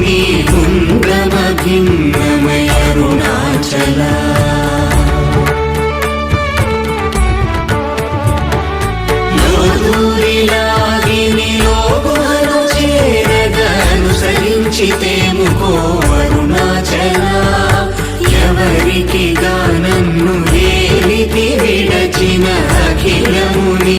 నీ గుండ్రమభిన్నమయ అరుణాచల. చేరగనుసరించితేము కో అరుణాచల. ఎవరికి గానన్ను ఏలిపి విడచిన అఖిల